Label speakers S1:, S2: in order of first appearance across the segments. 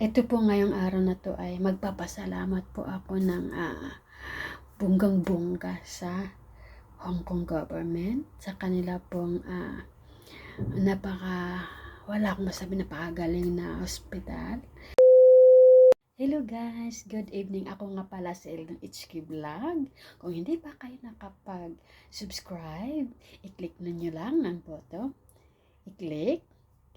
S1: ito po ngayong araw na to ay magpapasalamat po ako ng ah, bunggang-bungga sa Hong Kong government sa kanila pong ah, napaka wala akong masabi napakagaling na hospital. Hello guys, good evening. Ako nga pala si Eldon HQ Vlog. Kung hindi pa kayo nakapag-subscribe, i-click na nyo lang ang photo. I-click,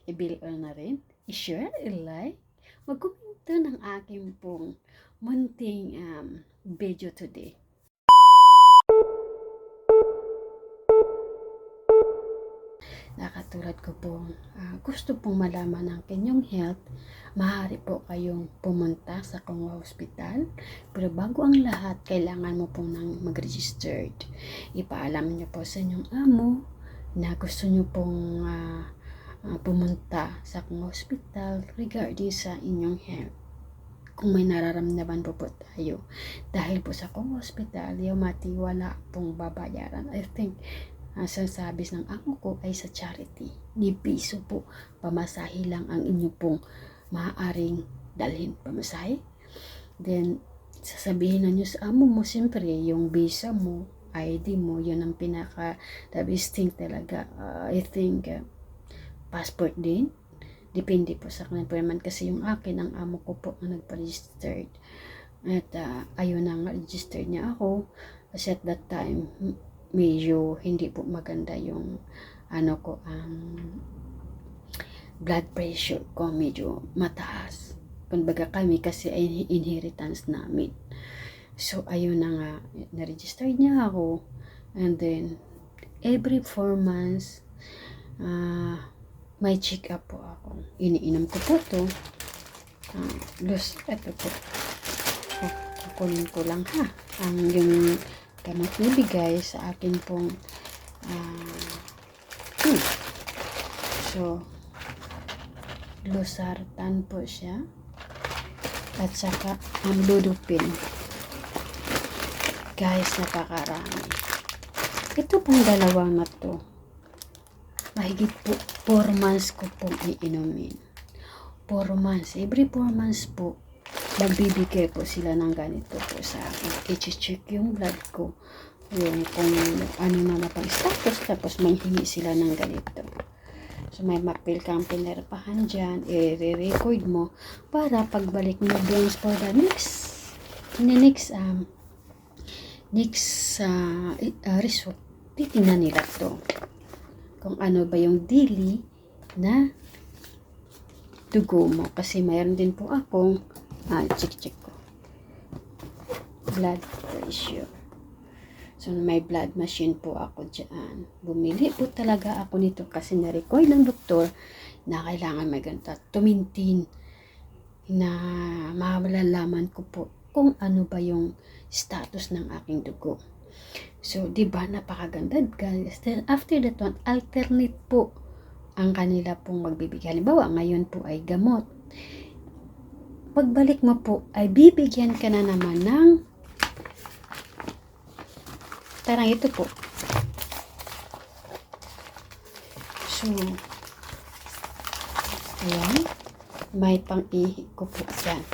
S1: i-bill all na rin, i-share, i-like, magkomento ng aking pong munting um, video today. Nakatulad ko pong ah, gusto pong malaman ang kanyang health, maaari po kayong pumunta sa Kong Hospital. Pero bago ang lahat, kailangan mo pong nang mag-registered. Ipaalam niyo po sa inyong amo na gusto niyo pong ah, ah, pumunta sa Kong Hospital regarding sa inyong health kung may nararamdaman po po tayo. Dahil po sa Kong Hospital, yung mati wala pong babayaran. I think ang sasabis ng amo ko ay sa charity. Ni piso po, pamasahe lang ang inyo pong maaaring dalhin pamasahe. Then, sasabihin na nyo sa amo mo, siyempre, yung visa mo, ID mo, yun ang pinaka the best thing talaga. Uh, I think, uh, passport din. Depende po sa kanila. Pero man kasi yung akin, ang amo ko po ang nagpa-registered. At uh, ayun na nga, registered niya ako. Kasi at that time, medyo hindi po maganda yung ano ko ang blood pressure ko medyo mataas. Kumbaga kami kasi ay inheritance namin. So ayun na nga na-register niya ako and then every 4 months uh, may check up po ako. Iniinom ko po to. Uh, los, eto po. Kukunin ko lang ha. Ang yung gamot ibigay sa akin pong uh, hmm. so losartan po siya at saka ang ludupin guys napakarami ito pong dalawang na to mahigit po 4 months ko pong iinumin 4 months every 4 months po magbibigay po sila ng ganito po sa akin. I-check yung blood ko. Yung kung ano na na pang status. Tapos manghingi sila ng ganito. So may mapil kang pinerpahan dyan. I-record mo para pagbalik mo doon for the next in the next um next uh, uh, result titingnan nila to kung ano ba yung daily na dugo mo kasi mayroon din po akong Ah, check check ko. Blood pressure. So, may blood machine po ako dyan. Bumili po talaga ako nito kasi na-record ng doktor na kailangan may ganito. Tumintin na malalaman ko po kung ano ba yung status ng aking dugo. So, di ba napakaganda guys. Then, after that one, alternate po ang kanila pong magbibigay. Halimbawa, ngayon po ay gamot pagbalik mo po ay bibigyan ka na naman ng tarang ito po. So, ayan, may pang-ihi ko po dyan.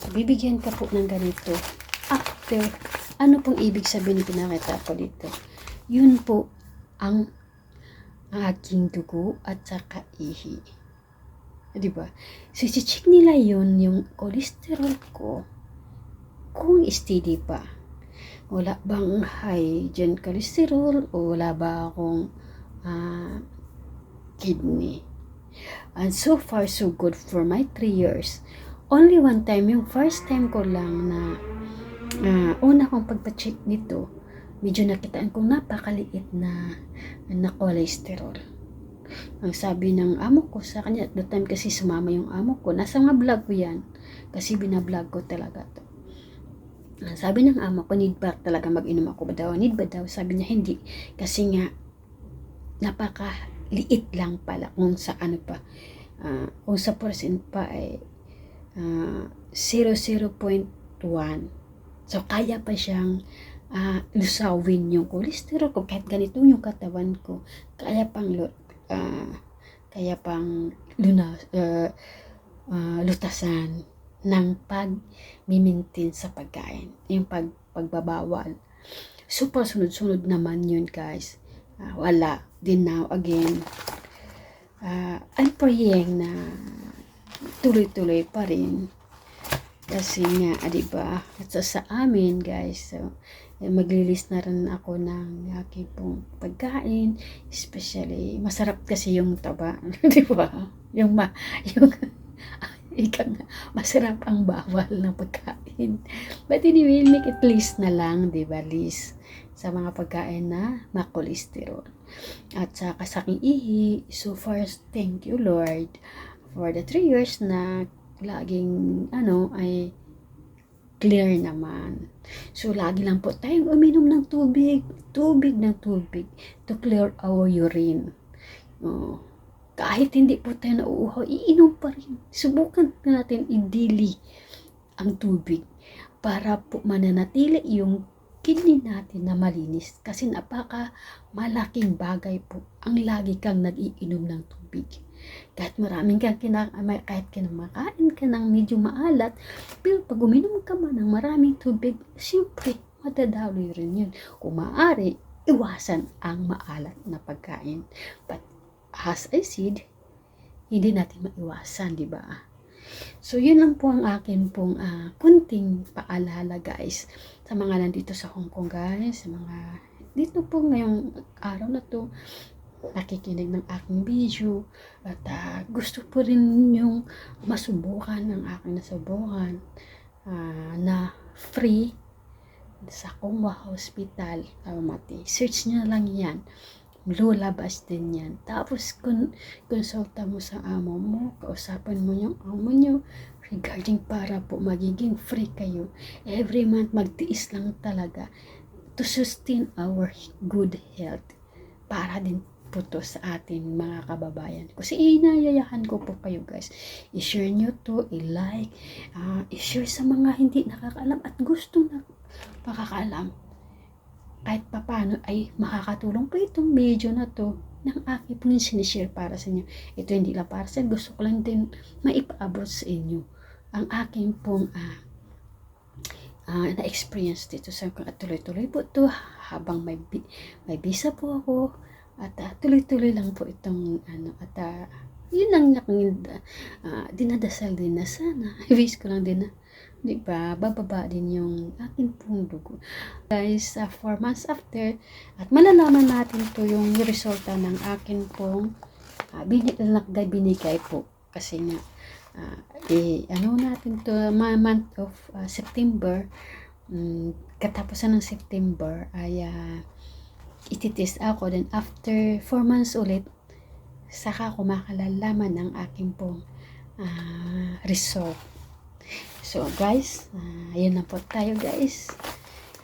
S1: So, bibigyan ka po ng ganito. After, ano pong ibig sabihin na pinakita ko dito? Yun po ang aking dugo at saka ihi. 'di ba? So, check nila yun, yung cholesterol ko, kung steady pa. Wala bang high dyan cholesterol o wala ba akong uh, kidney. And so far, so good for my 3 years. Only one time, yung first time ko lang na uh, una kong pagpa-check nito, medyo nakitaan kong napakaliit na na cholesterol ang sabi ng amo ko sa kanya, that time kasi sumama yung amo ko. Nasa mga vlog ko yan. Kasi binablog ko talaga to. Ang sabi ng amo ko, need ba talaga mag-inom ako ba daw? Need ba daw? Sabi niya, hindi. Kasi nga, napaka liit lang pala kung sa ano pa. Uh, kung sa percent pa ay uh, 0.1. So, kaya pa siyang uh, lusawin yung cholesterol ko. Kahit ganito yung katawan ko, kaya pang uh, kaya pang lunas, uh, ah, lutasan ng pag-mimintin sa pagkain. Yung pag, pagbabawal. Super sunod-sunod naman yun guys. Ah, wala. Din now again. Uh, I'm praying na tuloy-tuloy pa rin. Kasi nga, ah, di ba? At sa, amin, guys, so, eh, maglilis na rin ako ng aking pong pagkain. Especially, masarap kasi yung taba. di ba? Yung, ma, yung, ika nga, masarap ang bawal na pagkain. But anyway, make it list na lang, di ba? List sa mga pagkain na makolesterol. At sa kasaking ihi, so far, thank you Lord for the 3 years na laging ano ay clear naman. So, lagi lang po tayong uminom ng tubig, tubig ng tubig to clear our urine. Oh, kahit hindi po tayo nauuhaw, iinom pa rin. Subukan natin i-daily ang tubig para po mananatili yung kidney natin na malinis kasi napaka malaking bagay po ang lagi kang nag-iinom ng tubig. Kahit maraming kang kina, kahit kinamakain ka ng medyo maalat, pero pag uminom ka man ng maraming tubig, siyempre, matadaloy rin yun. Kung maaari, iwasan ang maalat na pagkain. But as I said, hindi natin maiwasan, di ba? So, yun lang po ang akin pong uh, kunting paalala, guys sa mga nandito sa Hong Kong guys, sa mga dito po ngayong araw na to nakikinig ng aking video at uh, gusto po rin yung masubukan ng aking nasubukan uh, na free sa Kongwa Hospital Almaty. Search nyo lang yan. Lulabas din yan. Tapos, kun konsulta mo sa amo mo, kausapan mo yung amo nyo, regarding para po magiging free kayo. Every month, magtiis lang talaga to sustain our good health para din po to sa atin mga kababayan. Kasi inayayahan ko po kayo guys. I-share nyo to, i-like, uh, i-share sa mga hindi nakakaalam at gusto na makakaalam. Kahit papano ay makakatulong po itong video na to ng aking po sinishare para sa inyo. Ito hindi lang para sa. Gusto ko lang din maipaabot sa inyo ang aking pong uh, uh, na-experience dito sa at tuloy-tuloy po to habang may, may visa po ako at uh, tuloy-tuloy lang po itong ano at uh, yun ang uh, dinadasal din na sana. Wish ko lang din na di ba bababa din yung akin pong dugo. Guys uh, four months after at malalaman natin to yung resulta ng akin pong uh, binigay, binigay po. Kasi nga uh, eh, ano natin to month of uh, September um, katapusan ng September ay uh, ititest ako then after 4 months ulit saka ako makalalaman ng aking pong uh, result so guys uh, ayun na po tayo guys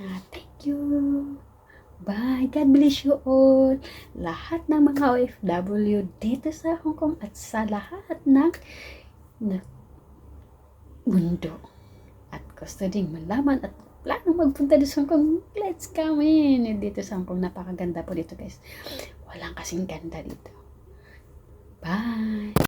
S1: uh, thank you Bye. God bless you all. Lahat ng mga OFW dito sa Hong Kong at sa lahat ng na mundo. At gusto ding malaman at plano magpunta dito sa let's come in. Dito sa Hong napakaganda po dito guys. Walang kasing ganda dito. Bye!